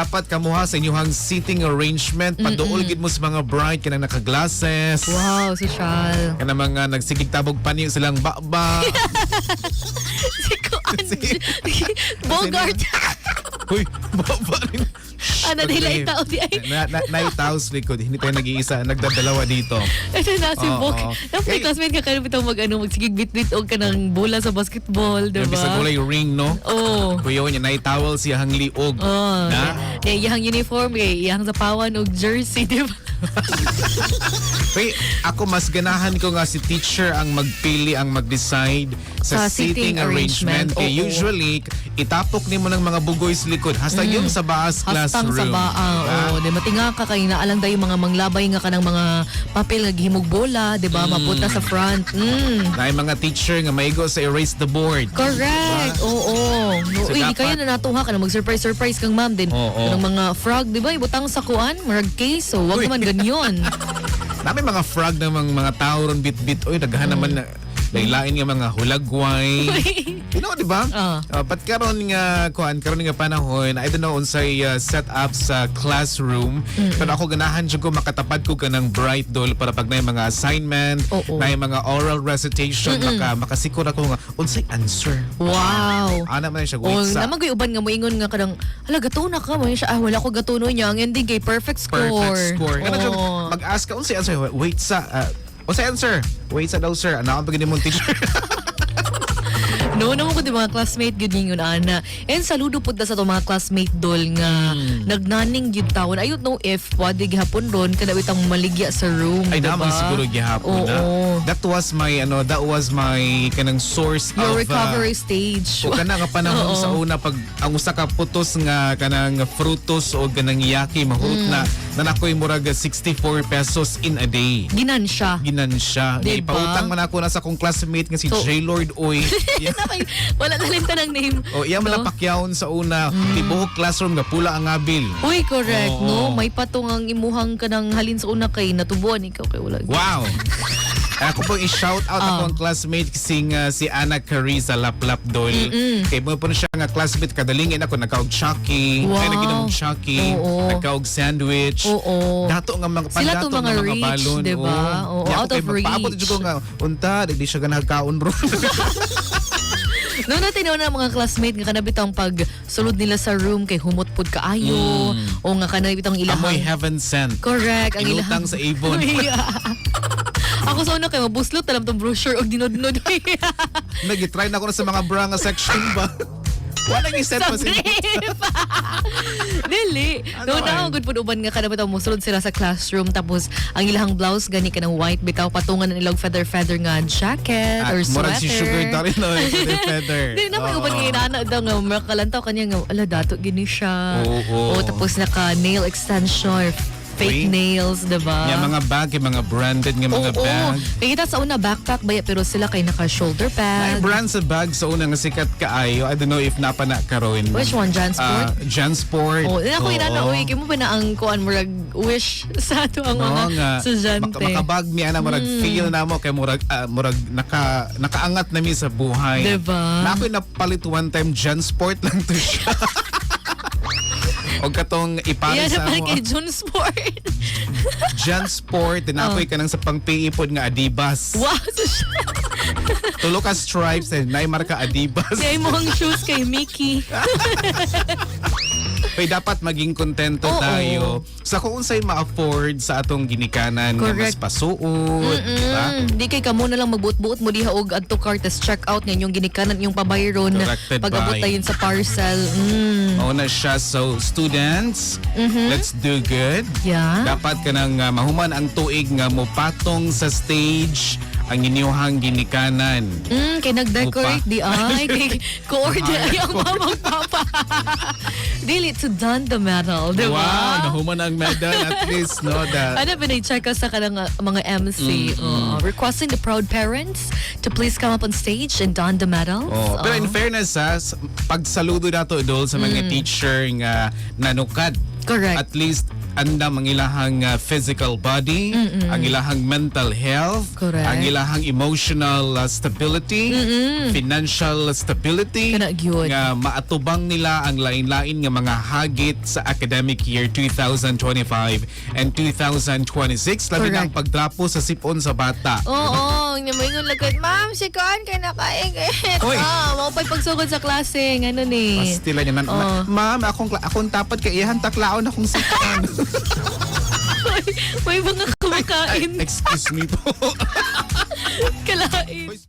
dapat kamuha sa inyong seating arrangement. Paduol gid mo sa mga bride kanang naka-glasses. Wow, social. Kana mga nagsigig tabog paniyo silang baba. Si Kuan. Bogart. Uy, baba rin. Ano nila itaw di ay. Na, na, na-house likod. Hindi tayo nag-iisa. Nagdadalawa dito. Ito na si Oo, oo. Dapat Eh, classmate ka kanang bitang mag ano magsigig bit-bit og kanang bola sa basketball, Diba? diba? Bisa gulay ring, no? Oh. Kuya niya, na-towel siya hang liog. Oh, Na? eh, iyang uniform, eh, iyang sapawan og jersey, di ba? Pero ako mas ganahan ko nga si teacher ang magpili ang mag-decide sa, Sa seating, seating arrangement. arrangement, Kaya oo. usually, itapok ni mo ng mga bugoy sa likod. Hasta yung sa baas Hastang classroom. sa baa, Diba? oh, di matinga ka kay naalang dayo mga manglabay nga kanang mga papel nga gihimog bola, di ba? Mapunta sa front. Mm. Na yung mga teacher nga maigo sa erase the board. Correct. Oo. No, So, uy, di dapat- kayo na natuha ka na mag-surprise surprise kang ma'am din. Oo. Kanang mga frog, di ba? Ibutang sa kuan, marag case. So, wag Uy. naman ganyan. Dami mga frog ng mga, mga tao ron bit-bit. Uy, daghan naman na laylain nga mga hulagway. Know, di ba? Ah. Uh, pat karon nga kuan karon nga panahon, I don't know unsay uh, set up sa classroom, pero ako ganahan jud ko makatapad ko kanang bright doll para pag na mga assignment, Oo. na mga oral recitation, maka makasikor ako nga unsay answer. Wow. Ana man siya O, wait sa naman uban nga moingon nga kadang, hala, gatuna ka mo. siya, ah, wala ko gatuno niya. Ang ending kay perfect score. perfect score. Kana Oo. mag-ask ka unsay answer, wait sa uh, unsay answer? Wait sa daw sir. Ana ang pagini mong teacher. No, naman ko di mga classmate gud yun ana. And saludo pud sa to mga classmate dol nga Hmm. nagnaning gyud tawon. I don't know if pwede gihapon ron kada bitang maligya sa room, Ay diba? naman siguro gihapon na. Oo. That was my ano, that was my kanang source Your of recovery uh, stage. o kana nga panahon sa una pag ang usa ka putos nga kanang frutos o kanang yaki mahurot Mm. na na nakoy murag 64 pesos in a day. Ginan siya. Ginan siya. Diba? Ipautang man ako na sa akong classmate nga si So- J. Lord Oy. Nakay- wala na lang tanang name. o iya man No? ang pakyawon sa una. Tibuok classroom nga pula ang abil. Uy, correct, Oo. no? May patong ang imuhang kanang halin sa una kay natubuan ikaw kay wala. Wow! Ako pong i-shout out Ah. ako ang classmate sing uh, si Ana Carissa Laplap Dol. Kay mo po na siya nga classmate kadalingin ako nagkaog chucky, Wow. ay naginom chucky, Oo. nagkaog sandwich. Oo. Dato nga mga Sila pandato to mga nga mga rich, balon. diba? Oo, ako out of reach. dito ko nga unta, di siya ganang kaon bro. No natin na mga classmate nga kanabit ang pag sulod nila sa room kay humot pud kaayo o nga kanabit ang ilahang Amoy heaven sent. Correct, ang ilahang sa Avon. Ako sa una kay mabuslot alam tong brochure og dinod-nod. Nagitry na ako na sa mga bra nga section ba. Wala nang set sa pa sila. Dili. Ano No na good pud uban nga kanabit ang musulod sila sa classroom tapos ang ilahang blouse gani kanang white bitaw patungan ng ilang feather feather nga jacket At or murag sweater. si Sugar Daddy no, feather feather. Di na may uban nga inaana daw nga makalantaw kanya nga ala dato gini siya. Oo. O tapos naka nail extension. Fake nails, diba? Yung mga bag, yung mga branded nga mga Oo. bag. Kaya kita sa una backpack ba pero sila kay naka shoulder May pad. brand sa bag sa unang sikat kaayo. I don't know if napa na karon. Which one, Jansport? Uh, Jansport. Oh, ina ko inana Oo. uy, kay mo ba na ang kuan murag wish sa ato ang No, mga nga. estudyante. Maka, makabag mi ana murag Mm. feel na mo kay murag ah, murag naka nakaangat na mi sa buhay. Diba? Na ako'y napalit one time Jansport lang to siya. o katong ipari Yan sa mo kay June Sport. Jansport tinakoy ka nang sa pang PE nga Adibas. wow, so siya. Tulo ka stripes eh, nay marka Adibas. Kaya mo ang shoes kay Mickey. Kay dapat maging kontento Oo. tayo sa kung unsay ma-afford sa atong ginikanan nga mas Correct. pasuot, di ba? Mm, di kay kamo na lang magbuot-buot mo diha og adto cart tas check out nga inyong ginikanan yung pabayron Corrected pag abot by. tayon sa parcel. Mm. Mao na siya. So, students, Mm-hmm. let's do good. Yeah. Dapat ka nang uh, mahuman ang tuig nga mo patong sa stage ang inyuhang ginikanan. Mm, kay nag-decorate di ay kay coordinate ang mamang papa. Dili to don the medal, di Wow, ba? nahuman ang medal at least, no? The, Ano ba check sa kanang uh, mga MC uh, requesting the proud parents to please come up on stage and don the medals. Oh, pero in Uh, fairness ha, pagsaludo nato dol sa Mm. mga teacher nga nanukat Correct. At least andam ang ilahang uh, physical body, ang ilahang mental health, Correct. ang ilahang emotional uh, stability, financial stability, nga maatubang nila ang lain-lain nga mga hagit sa academic year 2025 and 2026 labi na ang Correct. pagdrapo sa sipon sa bata. Oo, nga may ngon lagad, ma'am, si Kaan kay nakaigit. Oy. Ah, mo pa'y pagsugod sa klase, ano ni. Pastila niya na, Oh. ma'am, akong, akong tapat kay iyan taklaon akong sipon. may mga kumakain. Excuse me po. Kalain.